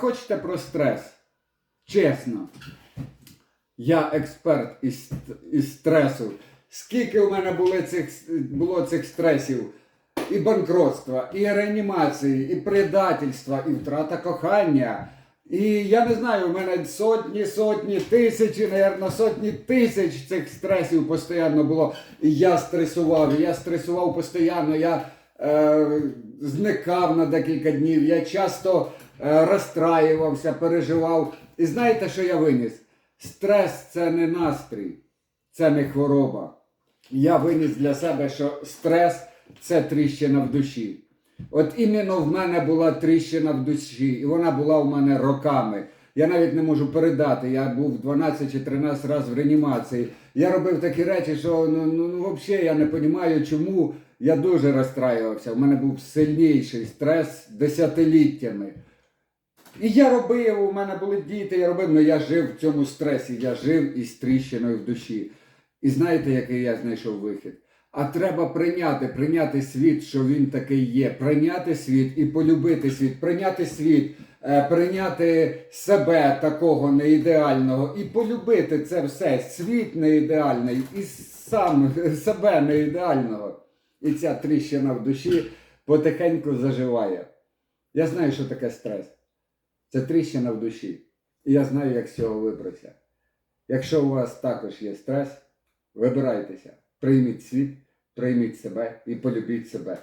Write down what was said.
хочете про стрес? Чесно. Я експерт із, із стресу. Скільки у мене були цих, було цих стресів? І банкротства, і реанімації, і предательства, і втрата кохання. І я не знаю, у мене сотні, сотні, тисячі, напевно, сотні тисяч цих стресів постійно було. І я стресував, я стресував постійно, я е, зникав на декілька днів, я часто розстраювався, переживав. І знаєте, що я виніс? Стрес це не настрій, це не хвороба. Я виніс для себе, що стрес це тріщина в душі. От іменно в мене була тріщина в душі, і вона була в мене роками. Я навіть не можу передати. Я був 12 чи 13 разів в реанімації. Я робив такі речі, що ну, ну, ну взагалі я не розумію, чому я дуже розстраювався. У мене був сильніший стрес десятиліттями. І я робив, у мене були діти, я робив, але я жив в цьому стресі, я жив із тріщиною в душі. І знаєте, який я знайшов вихід? А треба прийняти, прийняти світ, що він такий є, прийняти світ і полюбити світ, прийняти світ, е, прийняти себе такого неідеального і полюбити це все. Світ неідеальний і сам себе неідеального. І ця тріщина в душі потихеньку заживає. Я знаю, що таке стрес. Це тріщина в душі. І я знаю, як з цього вибратися. Якщо у вас також є стрес, вибирайтеся, прийміть світ, прийміть себе і полюбіть себе.